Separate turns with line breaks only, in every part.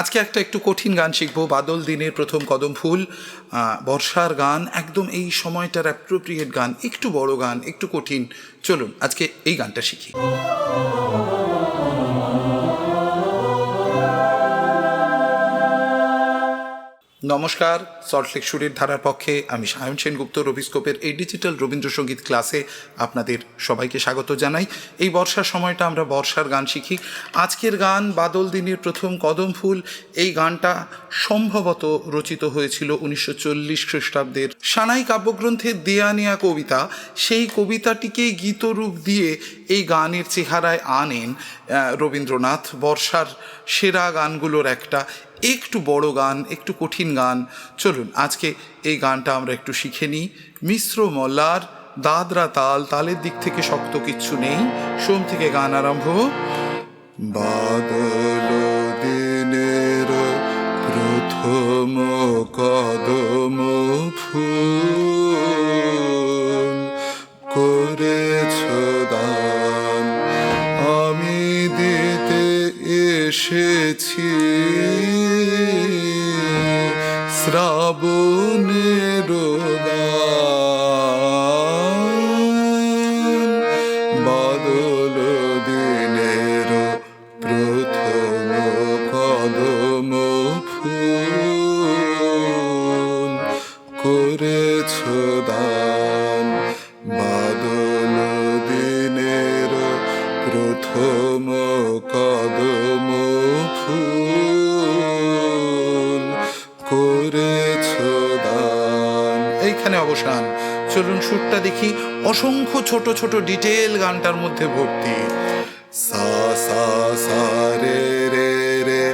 আজকে একটা একটু কঠিন গান শিখব। বাদল দিনের প্রথম কদম ফুল বর্ষার গান, একদম এই সময়টার অ্যাপ্রোপ্রিয়েট গান, একটু বড় গান, একটু কঠিন। চলুন, আজকে এই গানটা শিখি। নমস্কার সল্টলেক সুরের ধারার পক্ষে আমি সায়ন সেনগুপ্ত রবিস্কোপের এই ডিজিটাল রবীন্দ্রসঙ্গীত ক্লাসে আপনাদের সবাইকে স্বাগত জানাই। এই বর্ষার সময়টা আমরা বর্ষার গান শিখি। আজকের গান বাদল দিনের প্রথম কদম ফুল, এই গানটা সম্ভবত রচিত হয়েছিল উনিশশো চল্লিশ খ্রিস্টাব্দের সানাই কাব্যগ্রন্থের দেয়ানিয়া কবিতা। সেই কবিতাটিকে গীতরূপ দিয়ে এই গানের চেহারায় আনেন রবীন্দ্রনাথ। বর্ষার সেরা গানগুলোর একটা একটু বড় গান, একটু কঠিন গান। চলুন, আজকে এই গানটা আমরা একটু শিখে নিই। মিশ্র মল্লার দাদরা তাল, তালের দিক থেকে শক্ত কিচ্ছু নেই। সোম থেকে গান আরম্ভ। বাদল দিনের প্রথম কদম ফুল। অবসান চলুন সুরটা দেখি। অসংখ্য ছোট ছোট ডিটেল গানটার মধ্যে ভর্তি সা সা সা, রে রে রে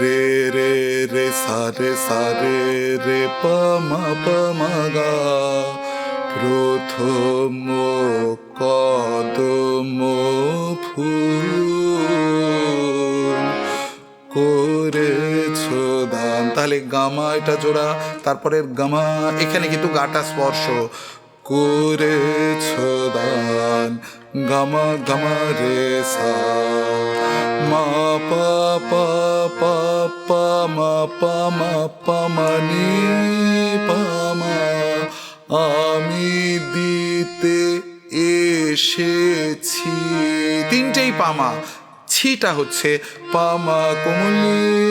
রে রে রে, সা রে সা, রে রে, পা, মা পা, মা, গা। তাহলে গামা এটা জোড়া, তারপরে গামা, এখানে কিন্তু গাটা স্পর্শ। দান, গামা গামা রে সা। মা, পা পা পা পা, মা পা মা পা, মা, নি, পা, মা। আমি দিতে এসেছি। তিনটেই পামা ছিটা হচ্ছে পামা কমলি।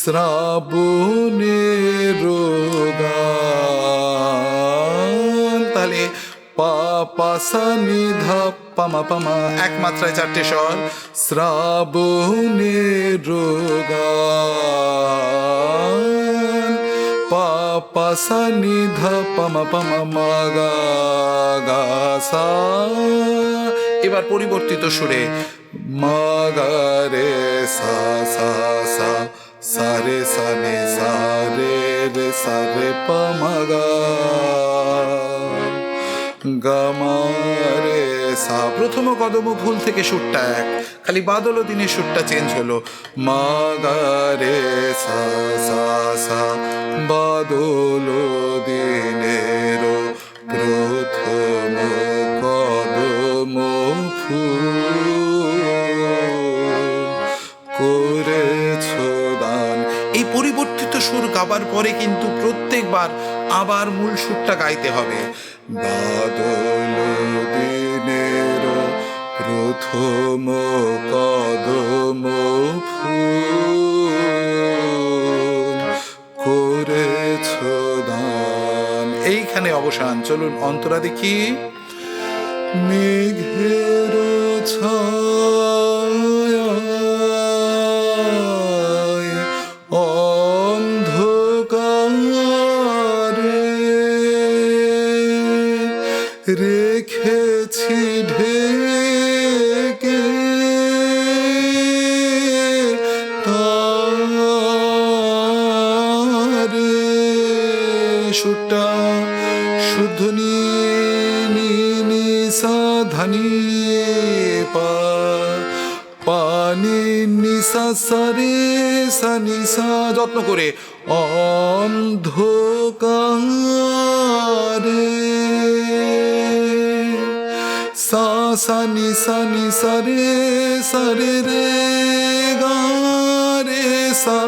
শ্রাবণের তাহলে পা পা সা নি ধা পামা পামা এক চারটে স্বর। শ্রাবণের গান পা পা সা নি ধা পামা পামা, মা, গা গা, সা। এবার পরিবর্তিত সুরে, মা, গা, রে, সা সা সা। সা রে সা নে সা রে রে সা রে পা মা গা গামারে সা প্রথম কদম ফুল থেকে সুরটা এক। খালি বাদল দিনের সুরটা চেঞ্জ হলো। মা গা রে সা সা সা। বাদল দিনের সুর গাবার পরে কিন্তু প্রত্যেকবার আবার মূল সুরটা গাইতে হবে। বাদল দিনের প্রথম কদম করেছ দান। এইখানে অবসান চলুন অন্তরা দেখি। মেঘের ছায় রেখেছি ঢেকে। তারে সুরটা শুদ্ধ নি নি নি সা ধানি পা, পানি নিশা সারে সা নিসা যত্ন করে অন্ধকারে সা সা নি সা নি সা রে সা রে গা সা,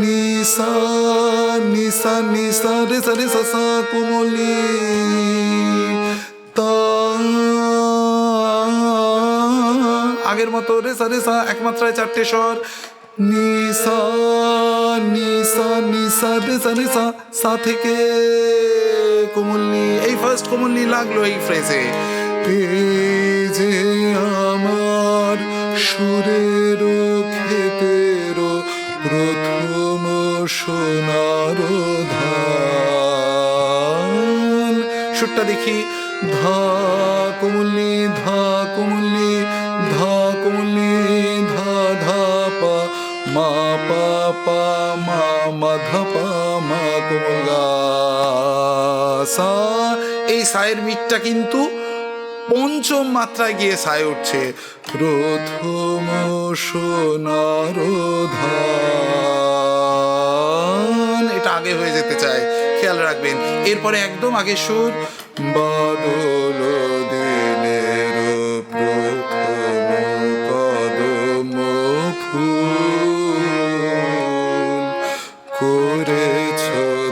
নি সা নি সা নি সা, রে সা রে সা সা, কোমলি। আগের মতো রে সা রে সা, একমাত্রায় চারটে স্বর। নি সা, নি নি সা, রে সা সা সা থেকে কোমলনি এই ফার্স্ট কোমলনি লাগল এই ফ্রেজে যে আমার সুরের ক্ষেতের প্রথম সোনার ধান। সুরটা দেখি, ধা কোমলি ধা কোমলি ধা কোমলি ধা ধা পা, মা পা পা, মা মা ধা পা, মা কোমল গা সা। এই সায়ের মিটটা কিন্তু পঞ্চম মাত্রায় গিয়ে সায় উঠছে। প্রথম সোনার এটা আগে হয়ে যেতে চায়। খেয়াল রাখবেন। এরপরে একদম আগে সুর। বাদল করেছ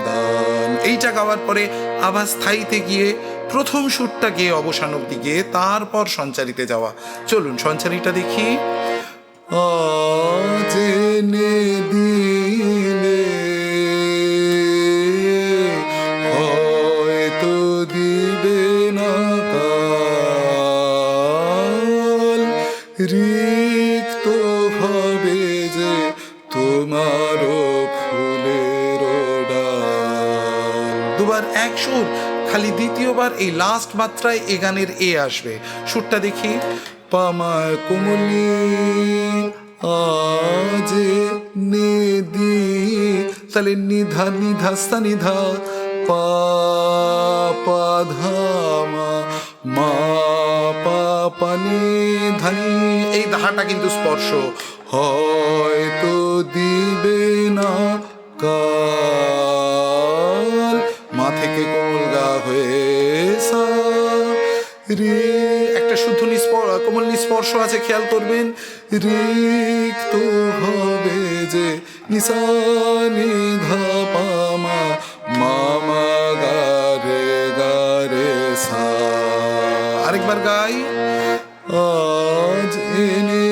দান। এইটা গাওয়ার পরে আবার স্থায়ীতে গিয়ে প্রথম সুরটা গিয়ে অবসান অব্দি গিয়ে তারপর সঞ্চারিতে যাওয়া। চলুন সঞ্চারিটা দেখি। আজ এনে দিলে হয়তো দিবে না কাল। রিক্ত হবে যে তোমার ফুলের ডাল। দুবার এক সুর। খালি দ্বিতীয়বার এই লাস্ট মাত্রায় এ গানের এ আসবে। সুরটা দেখি। পামার কোমলি আজ নেদি তাহলে নিধা নিধা, সা নিধা, পা ধামা মা পা পানি ধানি এই ধাটা কিন্তু স্পর্শ। হয়তো দিবে না কাল হয়ে সা রে, একটা শুদ্ধ নিস্পর কোমল নিস্পর্শ আছে, খেয়াল করবেন। রিক্ত হবে যে নিসা নিধা পামা মামা গারে গারে সা। আরেকবার গাই। আজ এনে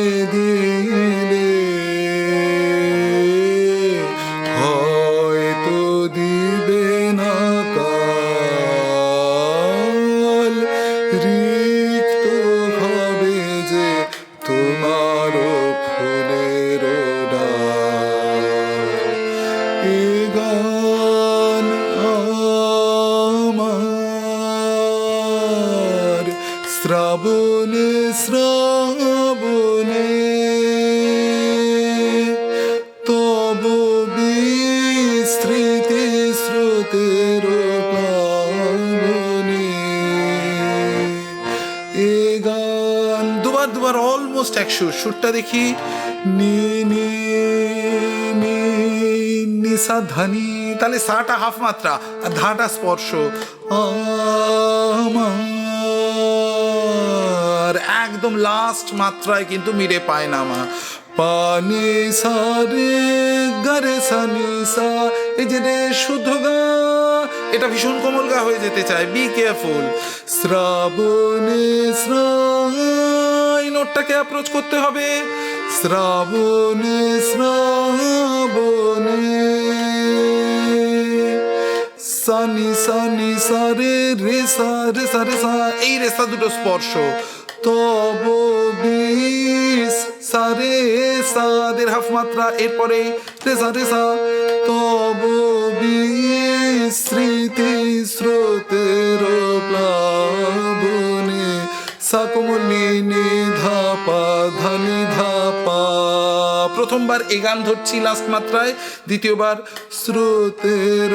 সুর, সুরটা দেখি। নি নি নি নিসা ধানি তাহলে সাটা হাফ মাত্রা, আর ধাটা স্পর্শ। আমার একদম লাস্ট মাত্রায় কিন্তু মিরে পায় না মা পানি সারে গারে সানি সা এই যে রে, শুদ্ধ গা। এটা ভীষণ কোমল গা হয়ে যেতে চায় বি কেয়ারফুল শ্রাবণে শ্রাই নোটটাকে অ্যাপ্রোচ করতে হবে। শ্রাবণে শ্রাবণে। সানি সানি, সারে রে সা রে সা। রে, সা এই রেসা দুটো স্পর্শ। তব বিষ, সারে, সাদের হাফ মাত্রা। এরপরে রে, সা রে, সা। তব স্মৃতি প্রথমবার এ গান ধরছি লাস্ট মাত্রায়, দ্বিতীয়বার স্রোতের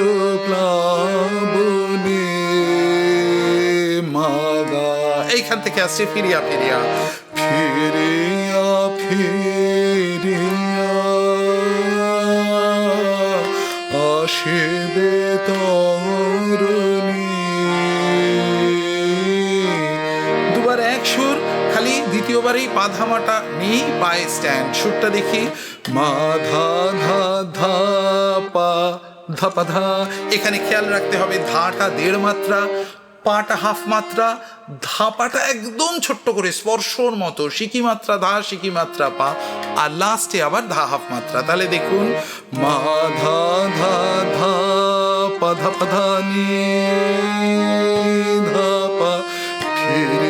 এইখান থেকে আসছে ফিরিয়া ফিরিয়া। ফিরিয়া ফিরিয়া আসবে তরণী। দুবার এক সুর খালি দ্বিতীয়বার এই পা ধামাটা নেই পায়ে স্ট্যান্ড। সুরটা দেখি। মা ধা ধা ধাপাধা এখানে খেয়াল রাখতে হবে, ধাটা দেড় মাত্রা, পাটা হাফ মাত্রা, ধাপাটা একদম ছোট্ট করে স্পর্শর মতো সিকি মাত্রা ধা সিকি মাত্রা পা, আর লাস্টে আবার ধা হাফ মাত্রা। তাহলে দেখুন, মা ধা ধা ধা পা ধা পা ধা নি, ধা পা ফিরিয়া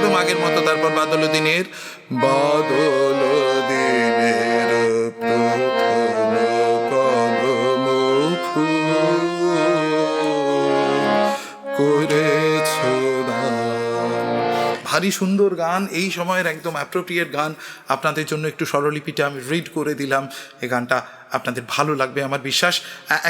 একদম আগের মতো তারপর বাদল দিনের বাদল দিনের ভারী সুন্দর গান, এই সময়ের একদম অ্যাপ্রোপ্রিয়েট গান। আপনাদের জন্য একটু স্বরলিপিটা আমি রিড করে দিলাম। এই গানটা আপনাদের ভালো লাগবে আমার বিশ্বাস।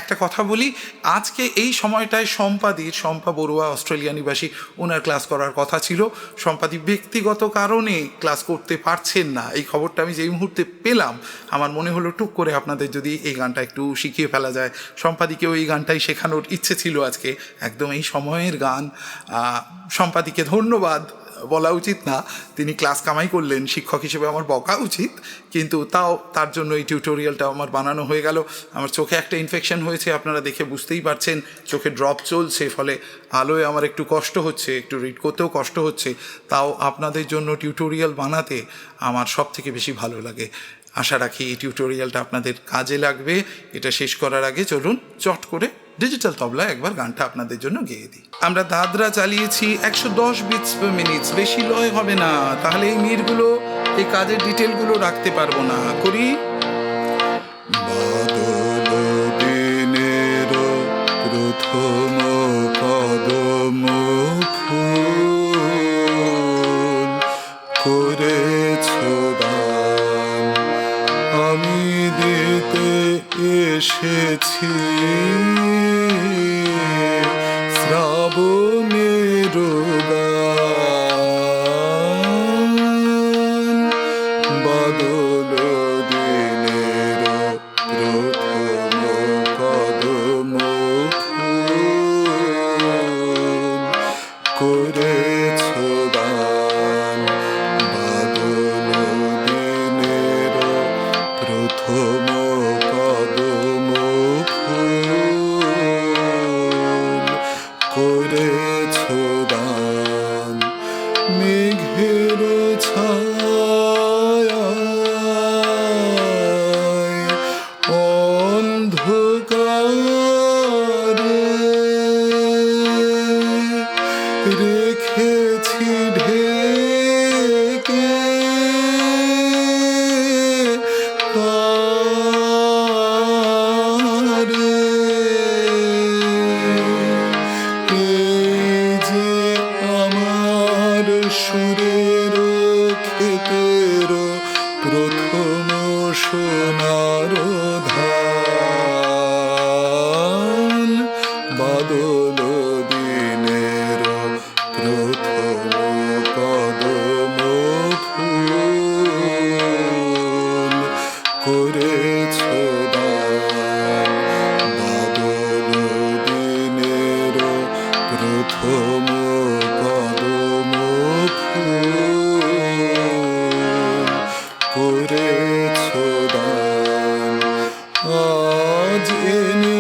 একটা কথা বলি, আজকে এই সময়টায় সম্পাদির শম্পা বড়ুয়া, অস্ট্রেলিয়া নিবাসী, ওনার ক্লাস করার কথা ছিল। সম্পাদি ব্যক্তিগত কারণে ক্লাস করতে পারছেন না। এই খবরটা আমি যেই মুহূর্তে পেলাম, আমার মনে হলো টুক করে আপনাদের যদি এই গানটা একটু শিখিয়ে ফেলা যায়। সম্পাদিকেও এই গানটাই শেখানোর ইচ্ছে ছিল আজকে। একদম এই সময়ের গান। সম্পাদিকে ধন্যবাদ। বলা উচিত না। তিনি ক্লাস কামাই করলেন, শিক্ষক হিসেবে আমার বকা উচিত, কিন্তু তাও তার জন্য এই টিউটোরিয়ালটা আমার বানানো হয়ে গেল। আমার চোখে একটা ইনফেকশন হয়েছে, আপনারা দেখে বুঝতেই পারছেন। চোখে ড্রপ চলছে, ফলে আলোয় আমার একটু কষ্ট হচ্ছে, একটু রিড করতেও কষ্ট হচ্ছে। তাও আপনাদের জন্য টিউটোরিয়াল বানাতে আমার সব থেকে বেশি ভালো লাগে। আশা রাখি এই টিউটোরিয়ালটা আপনাদের কাজে লাগবে। এটা শেষ করার আগে চলুন চট করে ডিজিটাল তবলা একবার গানটা আপনাদের জন্য গেয়ে দিই। আমরা দাদরা চালিয়েছি একশো দশ বিটস পার মিনিট বেশি লয় হবে না। তাহলে এই মিরগুলো, এই কাজের ডিটেলগুলো রাখতে পারব না। করি? প্রথম আমি দিতে এসেছি। করেছ দান মেঘের ছায়ায় সুরের ক্ষেতের করেছ দান? আজ এনে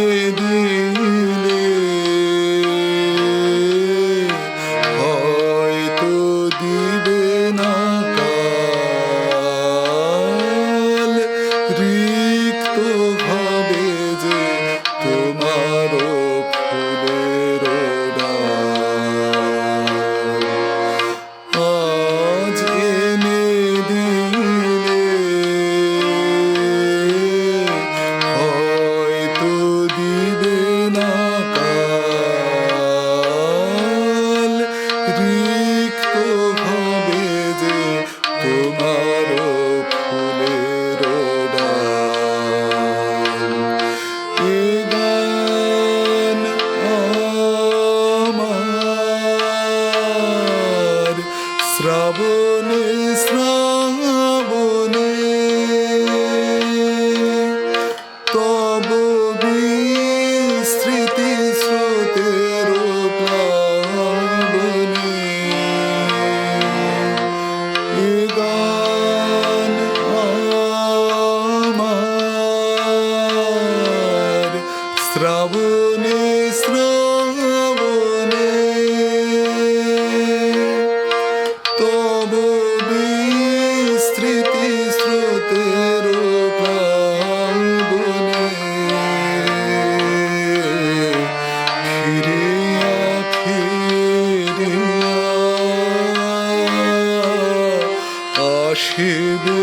আসিবে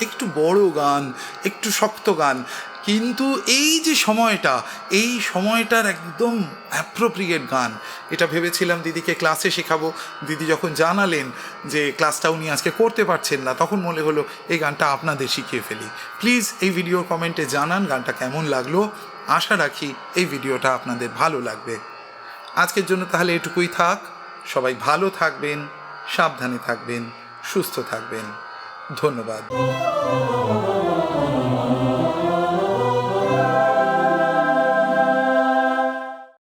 একটু বড় গান, একটু শক্ত গান। কিন্তু এই যে সময়টা, এই সময়টার একদম অ্যাপ্রোপ্রিয়েট গান, এটা ভেবেছিলাম দিদিকে ক্লাসে শেখাবো। দিদি যখন জানালেন যে ক্লাসটা উনি আজকে করতে পারছেন না, তখন মনে হলো, এই গানটা আপনাদের শিখিয়ে ফেলি। প্লিজ এই ভিডিও কমেন্টে জানান গানটা কেমন লাগল। আশা রাখি এই ভিডিওটা আপনাদের ভালো লাগবে। আজকের জন্য তাহলে এটুকুই থাক। সবাই ভালো থাকবেন, সাবধানে থাকবেন, সুস্থ থাকবেন। ধন্যবাদ।